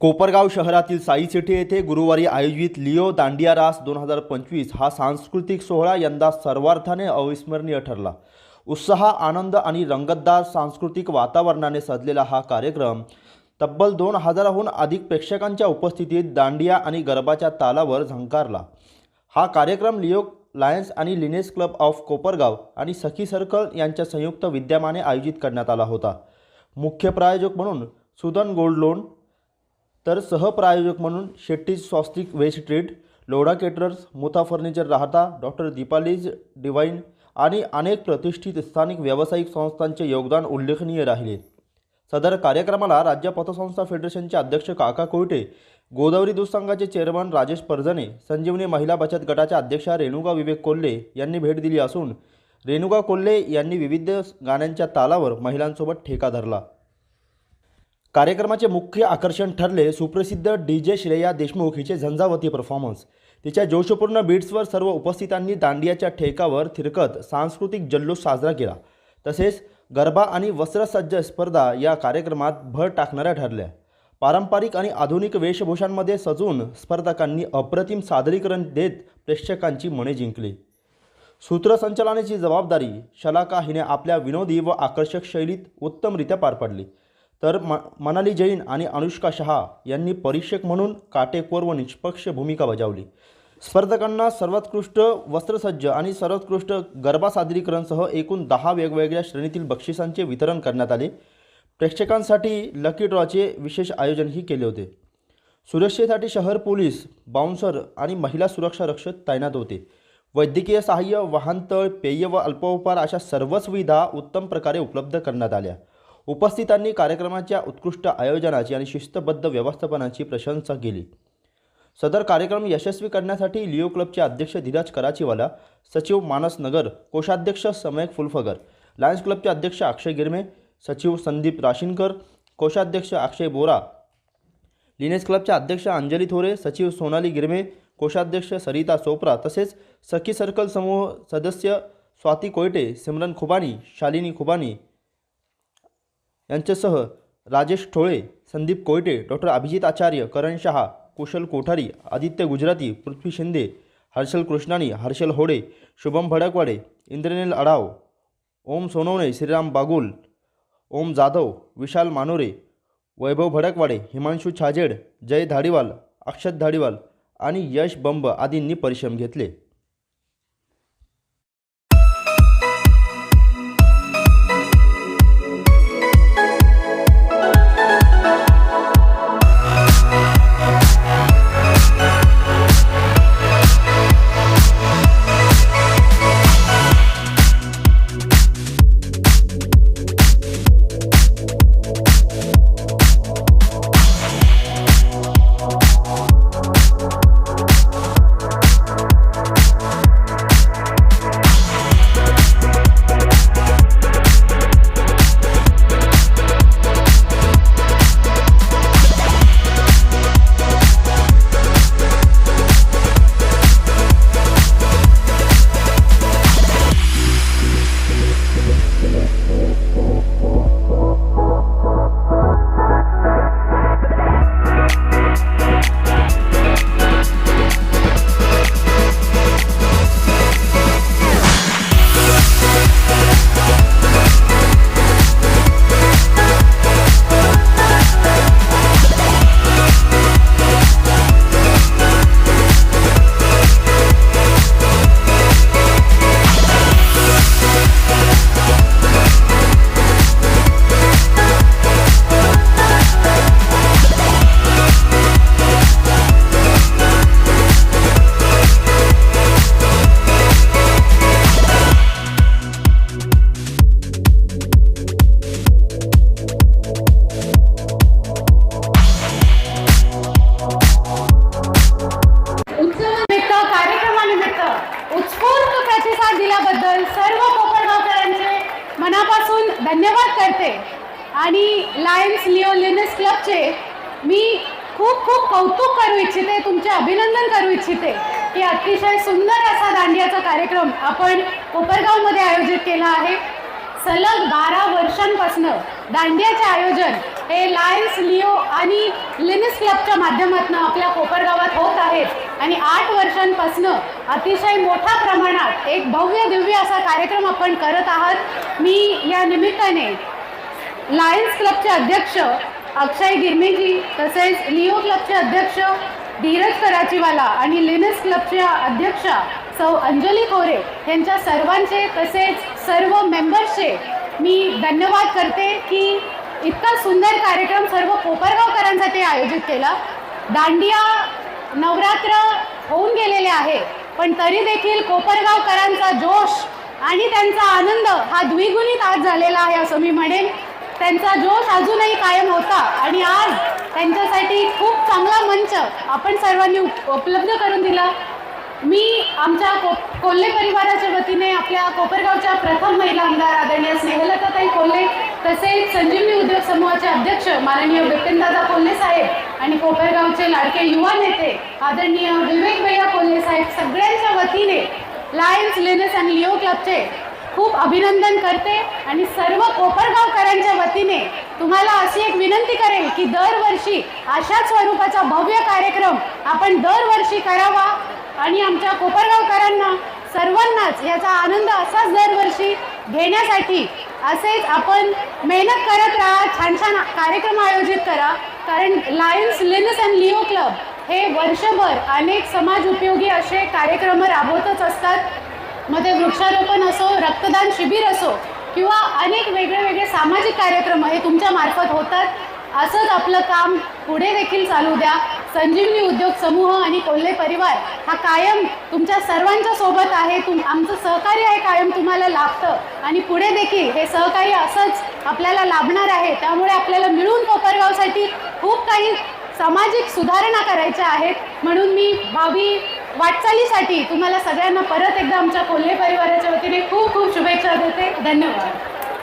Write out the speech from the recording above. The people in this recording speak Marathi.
कोपरगाव शहरातील साई सिटी येथे गुरुवारी आयोजित लिओ दांडिया रास दोन हजार पंचवीस हा सांस्कृतिक सोहळा यंदा सर्वार्थाने अविस्मरणीय ठरला. उत्साह आनंद आणि रंगतदार सांस्कृतिक वातावरणाने सजलेला हा कार्यक्रम तब्बल दोन हजाराहून अधिक प्रेक्षकांच्या उपस्थितीत दांडिया आणि गरबाच्या तालावर झंकारला. हा कार्यक्रम लिओ लायन्स आणि लिनेस क्लब ऑफ कोपरगाव आणि सखी सर्कल यांच्या संयुक्त विद्यमाने आयोजित करण्यात आला होता. मुख्य प्रायोजक म्हणून सुदन गोल्ड लोन तर सहप्रायोजक म्हणून Shetty Swastik west treat Lodha caterers Mutha furniture Rahata doctor Deepali's divine आणि अनेक प्रतिष्ठित स्थानिक व्यावसायिक संस्थांचे योगदान उल्लेखनीय राहिले. सदर कार्यक्रमाला राज्य पतसंस्था फेडरेशनचे अध्यक्ष काका कोयटे गोदावरी दूध संघाचे चेअरमन राजेश परजणे संजीवनी महिला बचत गटाच्या अध्यक्षा रेणुका विवेक कोल्हे यांनी भेट दिली असून रेणुका कोल्हे यांनी विविध गाण्यांच्या तालावर महिलांसोबत ठेका धरला. कार्यक्रमाचे मुख्य आकर्षण ठरले सुप्रसिद्ध डी जे श्रेया देशमुख हिचे झंझावती परफॉर्मन्स तिच्या जोशपूर्ण बीट्सवर सर्व उपस्थितांनी दांडियाच्या ठेकावर थिरकत सांस्कृतिक जल्लोष साजरा केला. तसेच गरबा आणि वस्त्रसज्ज स्पर्धा या कार्यक्रमात भर टाकणाऱ्या ठरल्या. पारंपरिक आणि आधुनिक वेशभूषांमध्ये सजून स्पर्धकांनी अप्रतिम सादरीकरण देत प्रेक्षकांची मने जिंकली. सूत्रसंचालनाची जबाबदारी शलाका हिने आपल्या विनोदी व आकर्षक शैलीत उत्तमरित्या पार पाडली. तर म मनाली जैन आणि अनुष्का शहा यांनी परीक्षक म्हणून काटेकोर व निष्पक्ष भूमिका बजावली. स्पर्धकांना सर्वोत्कृष्ट वस्त्रसज्ज आणि सर्वोत्कृष्ट गरबा सादरीकरणसह एकूण दहा वेगवेगळ्या श्रेणीतील बक्षिसांचे वितरण करण्यात आले. प्रेक्षकांसाठी लकी ड्रॉचे विशेष आयोजनही केले होते. सुरक्षेसाठी शहर पोलीस बाउन्सर आणि महिला सुरक्षा रक्षक तैनात होते. वैद्यकीय सहाय्य वाहनतळ पेय व अल्पोपहार अशा सर्व सुविधा उत्तम प्रकारे उपलब्ध करण्यात आल्या. उपस्थितांनी कार्यक्रमाच्या उत्कृष्ट आयोजनाची आणि शिस्तबद्ध व्यवस्थापनाची प्रशंसा केली. सदर कार्यक्रम यशस्वी करण्यासाठी लिओ क्लबचे अध्यक्ष धीरज कराचीवाला सचिव मानस नगर कोषाध्यक्ष समयक फुलफगर लायन्स क्लबचे अध्यक्ष अक्षय गिरमे सचिव संदीप राशीनकर कोषाध्यक्ष अक्षय बोरा लिनेस क्लबच्या अध्यक्ष अंजली थोरे सचिव सोनाली गिरमे कोषाध्यक्ष सरिता चोप्रा तसेच सखी सर्कल समूह सदस्य स्वाती कोयटे सिमरन खुबानी शालिनी खुबानी यांच्यासह राजेश ठोळे संदीप कोयटे डॉक्टर अभिजित आचार्य करण शहा कुशल कोठारी आदित्य गुजराती पृथ्वी शिंदे हर्षल कृष्णानी हर्षल होडे शुभम भडकवाडे इंद्रनील अडाव ओम सोनवणे श्रीराम बागुल ओम जाधव विशाल मानोरे वैभव भडकवाडे हिमांशू छाजेड जय धाडीवाल अक्षत धाडीवाल आणि यश बंब आदींनी परिश्रम घेतले. लायन्स लिओ लिनस क्लबचे मी खूप खूप कौतुक करू इच्छिते तुमचे अभिनंदन करू इच्छिते की अतिशय सुंदर असा दांडियाचा कार्यक्रम आपण कोपरगावमध्ये आयोजित केला आहे. सलग बारा वर्षांपासनं दांडियाचे आयोजन हे लायन्स लिओ आणि लिनिस क्लबच्या माध्यमातून आपल्या कोपरगावात होत आहेत आणि आठ वर्षांपासून अतिशय मोठ्या प्रमाणात एक भव्य दिव्य असा कार्यक्रम आपण करत आहात. मी या निमित्ताने लायन्स क्लबचे अध्यक्ष अक्षय गिरमेजी तसेच लिओ क्लबचे अध्यक्ष धीरज कराचीवाला आणि लिनस क्लबच्या अध्यक्षा सौ अंजली खोरे यांच्या सर्वांचे तसेच सर्व मेंबर्सचे मी धन्यवाद करते की इतका सुंदर कार्यक्रम सर्व कोपरगावकरांसाठी आयोजित केला. दांडिया नवरात्र होऊन गेलेले आहे पण तरी देखील कोपरगावकरांचा जोश आणि त्यांचा आनंद हा द्विगुणित आज झालेला आहे असं मी म्हणेन. त्यांचा जोश अजूनही कायम होता. आणि आज त्यांच्यासाठी खूप चांगला मंच आपण सर्वांनी उप- उपलब्ध करून दिला. मी आमच्या को कोल्हे परिवाराच्या वतीने आपल्या कोपरगावच्या प्रथम महिला आमदार आदरणीय स्नेहलताताई कोल्हे तसेच संजीवनी उद्योग समूहाचे अध्यक्ष माननीय बिपिनदादा कोल्हे साहेब आणि कोपरगावचे लाडके युवा नेते आदरणीय विवेक भैया कोल्हे साहेब सगळ्यांच्या वतीने लायन्स लेनस आणि लिओ क्लबचे खूप अभिनंदन करते आणि सर्व कोपरगावकरांच्या वतीने तुम्हाला अशी एक विनंती करेल की दरवर्षी अशा स्वरूपाचा भव्य कार्यक्रम आपण दरवर्षी करावा. आणि आमच्या कोपरगावकरांना सर्वांनाच याचा आनंद असाच दरवर्षी घेण्यासाठी असेच आपण मेहनत करत राहा छान छान कार्यक्रम आयोजित करा. कारण Lions Lioness and Leo club हे वर्षभर अनेक समाज उपयोगी असे कार्यक्रम राबवतच असतात. मग ते वृक्षारोपण असो रक्तदान शिबिर असो किंवा अनेक वेगळे वेगळे सामाजिक कार्यक्रम हे तुमच्या मार्फत होतात. असंच आपलं काम पुढे देखील चालू द्या. संजीवनी उद्योग समूह आणि कोल्हे परिवार हा कायम तुमच्या सर्वांच्या सोबत आहे. तुम आमचं सहकार्य आहे कायम तुम्हाला लाभतं. आणि पुढे देखील हे सहकार्य असंच आपल्याला लाभणार आहे. त्यामुळे आपल्याला मिळून कोपरगावसाठी खूप काही सामाजिक सुधारणा करायच्या आहेत. म्हणून मी भावी वाटचालीसाठी तुम्हाला सगळ्यांना परत एकदा आमच्या कोल्हे परिवाराच्या वतीने खूप खूप शुभेच्छा देते. धन्यवाद.